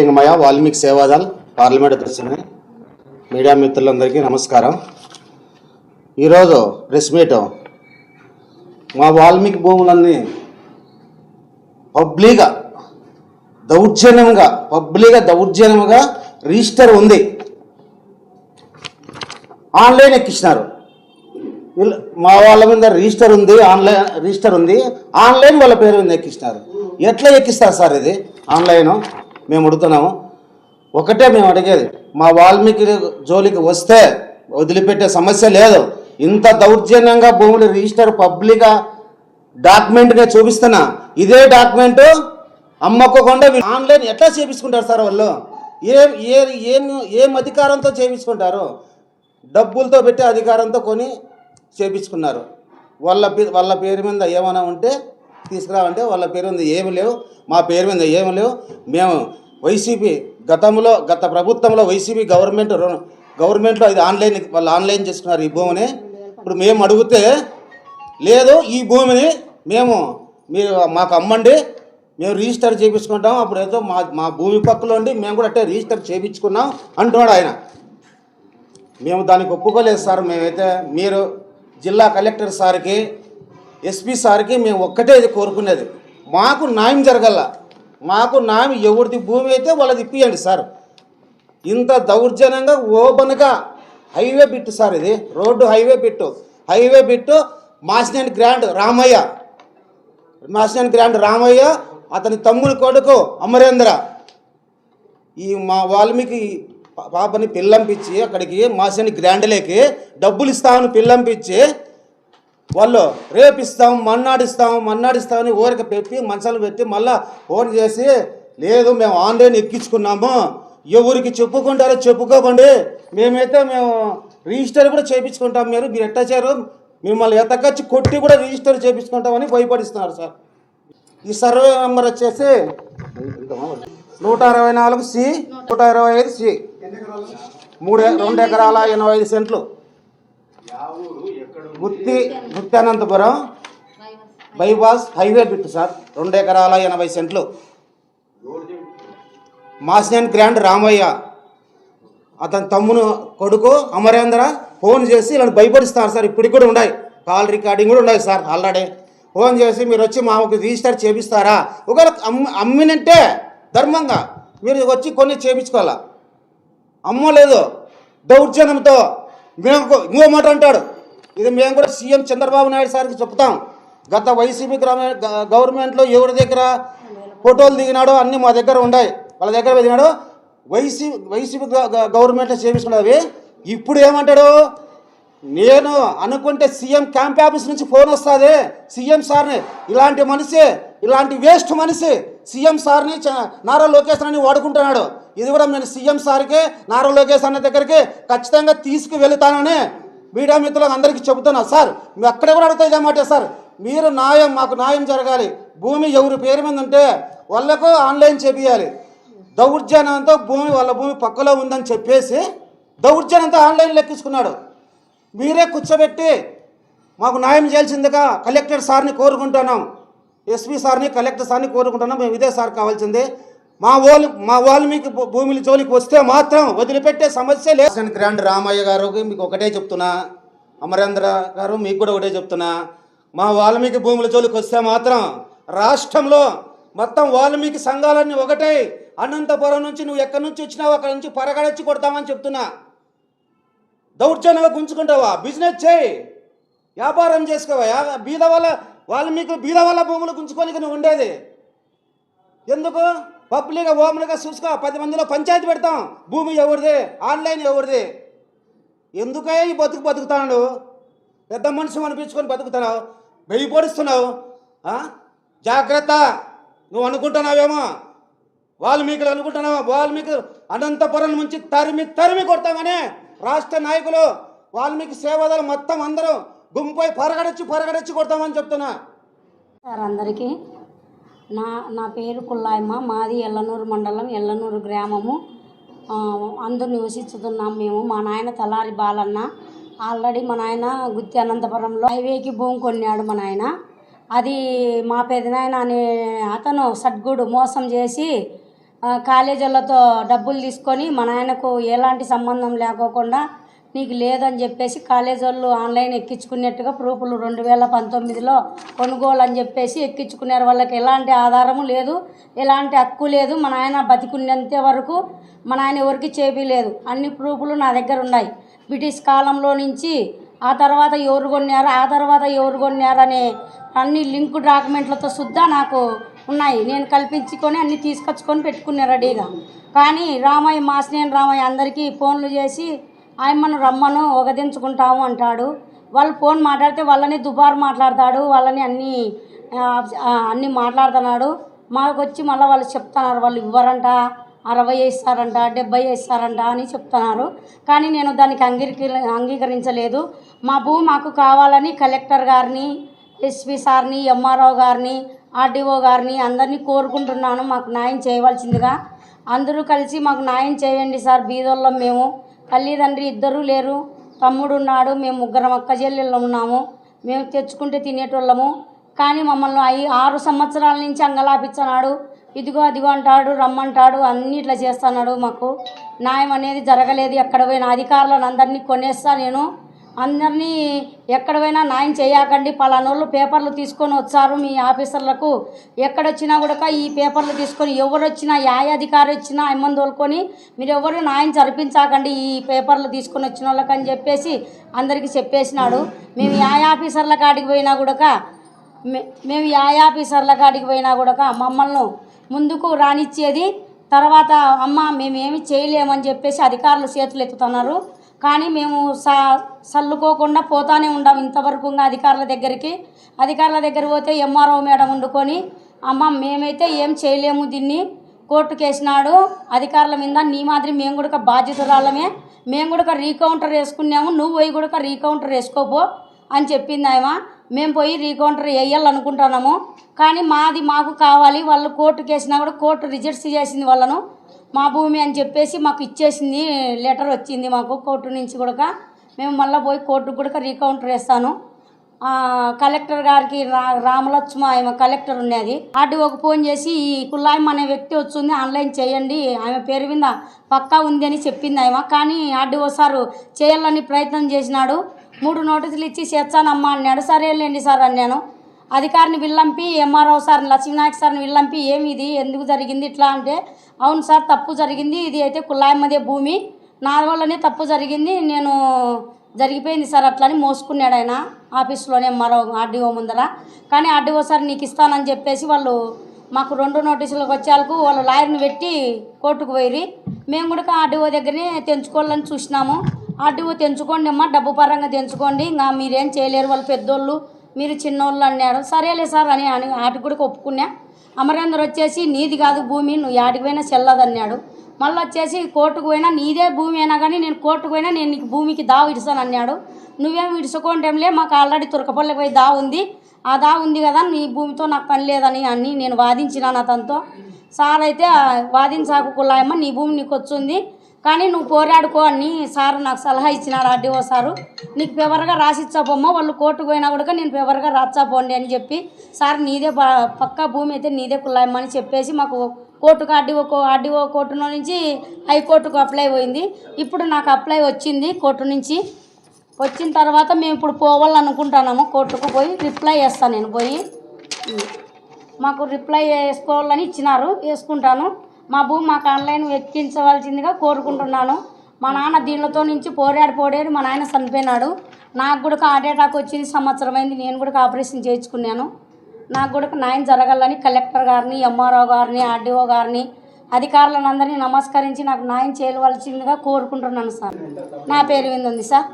సిద్ధలింగమయ్య Valmiki Sevadal parliament Darshana media మిత్రులందరికీ నమస్కారం. ఈరోజు ప్రెస్ మీట్ మా వాల్మీకి భూములన్నీ పబ్లిక్గా దౌర్జన్యంగా పబ్లిక్గా దౌర్జన్యంగా రిజిస్టర్ ఉంది. ఆన్లైన్ ఎక్కిచ్చినారు మా వాళ్ళ మీద రిజిస్టర్ ఉంది ఆన్లైన్ రిజిస్టర్ ఉంది ఆన్లైన్ వాళ్ళ పేరు మీద ఎక్కిస్తారు ఎట్లా ఎక్కిస్తారు సార్ ఇది? ఆన్లైన్? మేము అడుగుతున్నాము. ఒకటే మేము అడిగేది మా వాల్మీకి జోలికి వస్తే వదిలిపెట్టే సమస్య లేదు. ఇంత దౌర్జన్యంగా భూములు రిజిస్టర్ పబ్లిక్గా డాక్యుమెంట్గా చూపిస్తున్నా. ఇదే డాక్యుమెంట్ అమ్మకోకుండా ఆన్లైన్ ఎట్లా చేపించుకుంటారు సార్ వాళ్ళు? ఏ ఏ ఏం ఏం అధికారంతో చేపించుకుంటారు? డబ్బులతో పెట్టి అధికారంతో కొని చేపించుకున్నారు. వాళ్ళ పే- వాళ్ళ పేరు మీద ఏమైనా ఉంటే తీసుకురావంటే వాళ్ళ పేరు మీద ఏమి లేవు. మా పేరు మీద ఏమి లేవు. మేము వైసీపీ గతంలో గత ప్రభుత్వంలో వైసీపీ గవర్నమెంట్ గవర్నమెంట్లో ఇది ఆన్లైన్ వాళ్ళు ఆన్లైన్ చేసుకున్నారు ఈ భూమిని. ఇప్పుడు మేము అడిగితే లేదు ఈ భూమిని మేము మీరు మాకు అమ్మండి మేము రిజిస్టర్ చేయించుకుంటాం అప్పుడు ఏదో మా మా భూమి పక్కలో ఉండి మేము కూడా అట్టే రిజిస్టర్ చేయించుకున్నాం అంటున్నాడు ఆయన. మేము దానికి ఒప్పుకోలేదు సార్ మేమైతే మీరు జిల్లా కలెక్టర్ సార్కి ఎస్పీ సార్కి మేము ఒక్కటే కోరుకునేది. మాకు న్యాయం జరగల. మాకు నామి ఎవరిది భూమి అయితే వాళ్ళది ఇప్పియండి సార్. ఇంత దౌర్జన్యంగా ఓపెన్గా హైవే బిట్టు సార్ ఇది. Road highway bit highway bit Masineni grand Ramayya. Masineni grand Ramayya అతని తమ్ముని కొడుకు అమరేంద్ర. ఈ మా వాల్మీకి పా- పాపని పిల్లంపించి అక్కడికి మాసిని గ్రాండ్లేకి డబ్బులు ఇస్తామని పిల్లంపించి వాళ్ళు రేపిస్తాం మన్నాడిస్తాం మన్నాడిస్తామని ఊరికి పెట్టి మంచాలు పెట్టి మళ్ళా ఫోన్ చేసి లేదు మేము ఆన్లైన్ ఎక్కించుకున్నాము. ఎవరికి చెప్పుకుంటారో చెప్పుకోకండి. మేమైతే మేము రిజిస్టర్ కూడా చేయించుకుంటాం. మీరు మీరు ఎట్టా చేయరు మిమ్మల్ని ఎతకచ్చి కొట్టి కూడా రిజిస్టర్ చేయించుకుంటామని భయపడిస్తున్నారు సార్. ఈ సర్వే నెంబర్ వచ్చేసి నూట అరవై నాలుగు సి నూట ఇరవై ఐదు సి. మూడు రెండు ఎకరాల ఎనభై ఐదు సెంట్లు. Gutti Guttanantapuram bypass highway bit sir. రెండు ఎకరాల ఎనభై సెంట్లు. మాసినేని గ్రాండ్ రామయ్య. అతని తమ్మును కొడుకు అమరేంద్ర ఫోన్ చేసి ఇలా భయపడిస్తారు సార్. ఇప్పటికి కూడా ఉన్నాయి. కాల్ రికార్డింగ్ కూడా ఉన్నాయి సార్ ఆల్రెడీ. ఫోన్ చేసి మీరు వచ్చి మాకు రిజిస్టర్ చేపిస్తారా? ఒకవేళ అమ్మి అమ్మినంటే ధర్మంగా మీరు వచ్చి కొన్ని చేపించుకోవాలా? అమ్మలేదు దౌర్జన్యంతో మేము ఇంకో మాట అంటాడు. ఇది మేము కూడా సీఎం చంద్రబాబు నాయుడు సార్కి చెప్తాం. గత వైసీపీ గ్రామ గవర్నమెంట్లో ఎవరి దగ్గర ఫోటోలు దిగినాడో అన్నీ మా దగ్గర ఉన్నాయి వాళ్ళ దగ్గర దిగినాడు వైసీ వైసీపీ గవర్నమెంట్లో చేపించుకున్నవి. ఇప్పుడు ఏమంటాడు? నేను అనుకుంటే సీఎం క్యాంప్ ఆఫీస్ నుంచి ఫోన్ వస్తుంది సీఎం సార్ని. ఇలాంటి మనిషి ఇలాంటి వేస్ట్ మనిషి సీఎం సార్ని చ- నారా లోకేష్ అని వాడుకుంటున్నాడు. ఇది కూడా నేను సీఎం సార్కి నారా లోకేష్ అన్న దగ్గరికి ఖచ్చితంగా తీసుకువెళ్తానని మీడియా మిత్రులకు అందరికీ చెబుతున్నా సార్ మేము అక్కడ కూడా అడుగుతాయి అన్నమాట సార్ మీరు న్యాయం మాకు న్యాయం జరగాలి. భూమి ఎవరి పేరు మీద ఉంటే వాళ్ళకు ఆన్లైన్ చేపియాలి. దౌర్జన్యంతో భూమి వాళ్ళ భూమి పక్కలో ఉందని చెప్పేసి దౌర్జన్యంతో ఆన్లైన్ లెక్కించుకున్నాడు. మీరే కూర్చోబెట్టి మాకు న్యాయం చేయాల్సిందిగా కలెక్టర్ సార్ని కోరుకుంటున్నాం. ఎస్పీ సార్ని కలెక్టర్ సార్ని కోరుకుంటున్నాం. మేము ఇదే సార్ కావాల్సింది. మా వాళ్ళు మా వాల్మీకి భూ- భూముల జోలికి వస్తే మాత్రం వదిలిపెట్టే సమస్య లేదు. గ్రాండ్ రామయ్య గారు మీకు ఒకటే చెప్తున్నా. అమరేంద్ర గారు మీకు కూడా ఒకటే చెప్తున్నా. మా వాల్మీకి భూముల జోలికి వస్తే మాత్రం రాష్ట్రంలో మొత్తం వాల్మీకి సంఘాలన్నీ ఒకటే. అనంతపురం నుంచి నువ్వు ఎక్కడి నుంచి వచ్చినావు అక్కడి నుంచి పరగడచ్చి కొడతామని చెప్తున్నా. దౌర్జన్యంగా గుంజుకుంటావా? బిజినెస్ చేయి. వ్యాపారం చేసుకోవా? బీద వాళ్ళ వాల్మీకి బీద వాళ్ళ భూములు గుంజుకొని నువ్వు ఉండేది. ఎందుకు? పబ్లిక్గా ఓమన్గా చూసుకో పది మందిలో పంచాయతీ పెడతాం. భూమి ఎవరిది? ఆన్లైన్ ఎవరిది? ఎందుకే ఈ బతుకు బతుకుతాడు పెద్ద మనిషి అనిపించుకొని బతుకుతున్నావు? భయపడుస్తున్నావు జాగ్రత్త. నువ్వు అనుకుంటున్నావేమో? వాల్మీకులు అనుకుంటున్నావా? వాల్మీకి అనంతపురం నుంచి తరిమి తరిమి కొడతామని రాష్ట్ర నాయకులు వాల్మీకి సేవదలు మొత్తం అందరూ గుంపై పరగడచ్చి పరగడచ్చి కొడతామని చెప్తున్నా. సార్ అందరికీ నా నా పేరు కుల్లాయమ్మ మాది ఎల్లనూరు మండలం ఎల్లనూరు గ్రామము. అందరు నివసిస్తున్నాం మేము. మా నాయన తలారి బాలన్న. ఆల్రెడీ మా నాయన గుత్తి అనంతపురంలో హైవేకి భూమి కొన్నాడు మా నాయన. అది మా పెదనాయన అనే అతను సద్గుడు మోసం చేసి కాలేజీలతో డబ్బులు తీసుకొని మా నాయనకు ఎలాంటి సంబంధం లేకోకుండా నీకు లేదని చెప్పేసి కాలేజ్ వాళ్ళు ఆన్లైన్ ఎక్కించుకున్నట్టుగా ప్రూఫ్లు రెండు వేల పంతొమ్మిదిలో కొనుగోలు అని చెప్పేసి ఎక్కించుకున్నారు. వాళ్ళకి ఎలాంటి ఆధారము లేదు ఎలాంటి హక్కు లేదు. మా నాయన బతికున్నంత వరకు మా నాయన ఎవరికి చేపలేదు అన్ని ప్రూఫ్లు నా దగ్గర ఉన్నాయి. బ్రిటిష్ కాలంలో నుంచి ఆ తర్వాత ఎవరు కొన్నారు ఆ తర్వాత ఎవరు కొన్నారు అనే అన్ని లింక్ డాక్యుమెంట్లతో సుద్దా నాకు ఉన్నాయి. నేను కల్పించుకొని అన్ని తీసుకొచ్చుకొని పెట్టుకున్నారు రెడీగా. కానీ రామయ్య మాసినేని రామయ్య అందరికీ ఫోన్లు చేసి ఆయమ్మను రమ్మను ఒకదించుకుంటాము అంటాడు. వాళ్ళు ఫోన్ మాట్లాడితే వాళ్ళని దుబారు మాట్లాడతాడు వాళ్ళని అన్ని అన్నీ అన్ని మాట్లాడుతున్నాడు. మాకు వచ్చి మళ్ళీ వాళ్ళు చెప్తున్నారు వాళ్ళు ఇవ్వరంట అరవై వేస్తారంట డెబ్బై వేస్తారంట అని చెప్తున్నారు. కానీ నేను దానికి అంగీకరి అంగీకరించలేదు. మా భూమి మాకు కావాలని కలెక్టర్ గారిని ఎస్పీ సార్ని ఎంఆర్ఓ గారిని ఆర్డీఓ గారిని అందరినీ కోరుకుంటున్నాను. మాకు న్యాయం చేయవలసిందిగా. అందరూ కలిసి మాకు న్యాయం చేయండి సార్. బీదోళ్ళం మేము. తల్లిదండ్రి ఇద్దరూ లేరు. తమ్ముడు ఉన్నాడు. మేము ముగ్గురం అక్క చెల్లెళ్ళు ఉన్నాము. మేము తెచ్చుకుంటే తినేటోళ్ళము. కానీ మమ్మల్ని ఐ ఆరు సంవత్సరాల నుంచి అంగలాపించన్నాడు ఇదిగో అదిగో అంటాడు రమ్మంటాడు అన్ని ఇట్లా చేస్తున్నాడు మాకు. న్యాయం అనేది జరగలేదు. ఎక్కడ పోయిన అధికారులను అందరినీ కొనేస్తా నేను. అందరినీ ఎక్కడ పోయినా న్యాయం చేయకండి. పలానోళ్ళు పేపర్లు తీసుకొని వచ్చారు మీ ఆఫీసర్లకు. ఎక్కడొచ్చినా కూడా ఈ పేపర్లు తీసుకొని ఎవరు వచ్చినా ఏ అధికారి వచ్చినా అమ్మని తోలుకొని మీరు ఎవరు న్యాయం జరిపించకండి ఈ పేపర్లు తీసుకొని వచ్చిన వాళ్ళకి అని చెప్పేసి అందరికీ చెప్పేసినాడు. మేము యాయ ఆఫీసర్ల కాడికి పోయినా కూడా మే- మేము యాయ ఆఫీసర్ల కాడికి పోయినా కూడా మమ్మల్ని ముందుకు రానిచ్చేది తర్వాత అమ్మ మేమేమి చేయలేమని చెప్పేసి అధికారులు చేతులు ఎత్తుతున్నారు కానీ మేము సా సల్లుకోకుండా పోతానే ఉండాం ఇంతవరకు అధికారుల దగ్గరికి. అధికారుల దగ్గర పోతే ఎంఆర్ఓ మేడం వండుకొని అమ్మ మేమైతే ఏం చేయలేము దీన్ని. కోర్టుకు వేసినాడు అధికారుల మీద నీ మాదిరి మేము కూడా బాధ్యతరాళ్ళమే. మేము కూడా రీకౌంటర్ వేసుకున్నాము. నువ్వు పోయి కూడా రీకౌంటర్ వేసుకోపో అని చెప్పింది ఆమె మేము పోయి రీకౌంటర్ వేయాలనుకుంటున్నాము. కానీ మాది మాకు కావాలి. వాళ్ళు కోర్టుకు వేసినా కూడా కోర్టు రిజెక్ట్ చేసింది వాళ్ళను. మా భూమి అని చెప్పేసి మాకు ఇచ్చేసింది లెటర్ వచ్చింది మాకు కోర్టు నుంచి కూడా మేము మళ్ళీ పోయి కోర్టుకు కూడా రీకౌంటర్ వేస్తాను. కలెక్టర్ గారికి రా రామలక్ష్మ ఆమె కలెక్టర్ ఉన్నది ఆర్డీఓకి ఫోన్ చేసి ఈ కుల్లాయమ్మ అనే వ్యక్తి వచ్చింది ఆన్లైన్ చేయండి ఆమె పేరు మీద పక్కా ఉంది అని చెప్పింది ఆమె. కానీ ఆర్డీఓ సారు చేయాలని ప్రయత్నం చేసినాడు. మూడు నోటీసులు ఇచ్చి చేర్చానమ్మా అన్నాడు. సరేలేండి సార్ అన్నాను. అధికారిని విల్లంపి ఎంఆర్ఓ సార్ని లక్ష్మీనాయక్ సార్ని విల్లంపి ఏమి ఇది? ఎందుకు జరిగింది ఇట్లా? అంటే అవును సార్ తప్పు జరిగింది. ఇది అయితే కుల్లాయమ్మదే భూమి. నా వల్లనే తప్పు జరిగింది. నేను జరిగిపోయింది సార్ అట్లా అని మోసుకున్నాడు ఆయన ఆఫీస్లోనే మరో ఆర్డీఓ ముందర. కానీ ఆర్డీఓ సార్ నీకు ఇస్తానని చెప్పేసి వాళ్ళు మాకు రెండు నోటీసులకు వచ్చేందుకు వాళ్ళు లాయర్ని పెట్టి కోర్టుకు పోయి మేము కూడా ఆర్డీఓ దగ్గరనే తెంచుకోవాలని చూసినాము. ఆర్డీఓ తెంచుకోండి అమ్మా డబ్బు పరంగా తెంచుకోండి. ఇంకా మీరేం చేయలేరు వాళ్ళు పెద్దోళ్ళు. మీరు చిన్నోళ్ళు అన్నాడు సరేలే సార్ అని అని ఆటికి కూడా ఒప్పుకున్నా. అమరేందర్ వచ్చేసి నీది కాదు భూమి నువ్వు యాడికి పోయినా చెల్లదన్నాడు. మళ్ళీ వచ్చేసి కోర్టుకు పోయినా నీదే భూమి అయినా కానీ నేను కోర్టుకు పోయినా నేను నీకు భూమికి దావు ఇడుస్తాను అన్నాడు నువ్వేం ఇడుచుకోంటేంలే మాకు ఆల్రెడీ తురకపల్లికి పోయి దా ఉంది. ఆ దా ఉంది కదా నీ భూమితో నాకు పని లేదని అని నేను వాదించినాను అతనితో. సార్ అయితే వాదించాకు కులాయమ్మ నీ భూమి నీకు వచ్చింది. కానీ నువ్వు పోరాడుకో అని సార్ నాకు సలహా ఇచ్చినారు ఆర్డీఓ సారు. నీకు ఫేవర్గా రాసిచ్చాపోమ్మ వాళ్ళు కోర్టుకు పోయినా కూడా నేను ఫేవర్గా రాచాపోండి అని చెప్పి సార్ నీదే పక్కా భూమి అయితే నీదే కుల్లాయమ్మ అని చెప్పేసి మాకు కోర్టుకు ఆర్డీఓ కో ఆర్డీఓ కోర్టులో నుంచి హైకోర్టుకు అప్లై పోయింది. ఇప్పుడు నాకు అప్లై వచ్చింది కోర్టు నుంచి. వచ్చిన తర్వాత మేము ఇప్పుడు పోవాలనుకుంటున్నాము. కోర్టుకు పోయి రిప్లై చేస్తాను నేను పోయి. మాకు రిప్లై వేసుకోవాలని ఇచ్చినారు వేసుకుంటాను. మా భూమి మాకు ఆన్లైన్ ఎక్కించవలసిందిగా కోరుకుంటున్నాను. మా నాన్న దీనితో నుంచి పోరాడి పోడాడు మా నాయన చనిపోయినాడు. నాకు కూడా హార్ట్ అటాక్ వచ్చింది సంవత్సరం అయింది. నేను కూడా ఆపరేషన్ చేయించుకున్నాను. నాకు కూడా న్యాయం జరగాలని కలెక్టర్ గారిని ఎంఆర్ఓ గారిని ఆర్డీఓ గారిని అధికారులను అందరినీ నమస్కరించి నాకు న్యాయం చేయవలసిందిగా కోరుకుంటున్నాను సార్. నా పేరు మీద ఉంది సార్.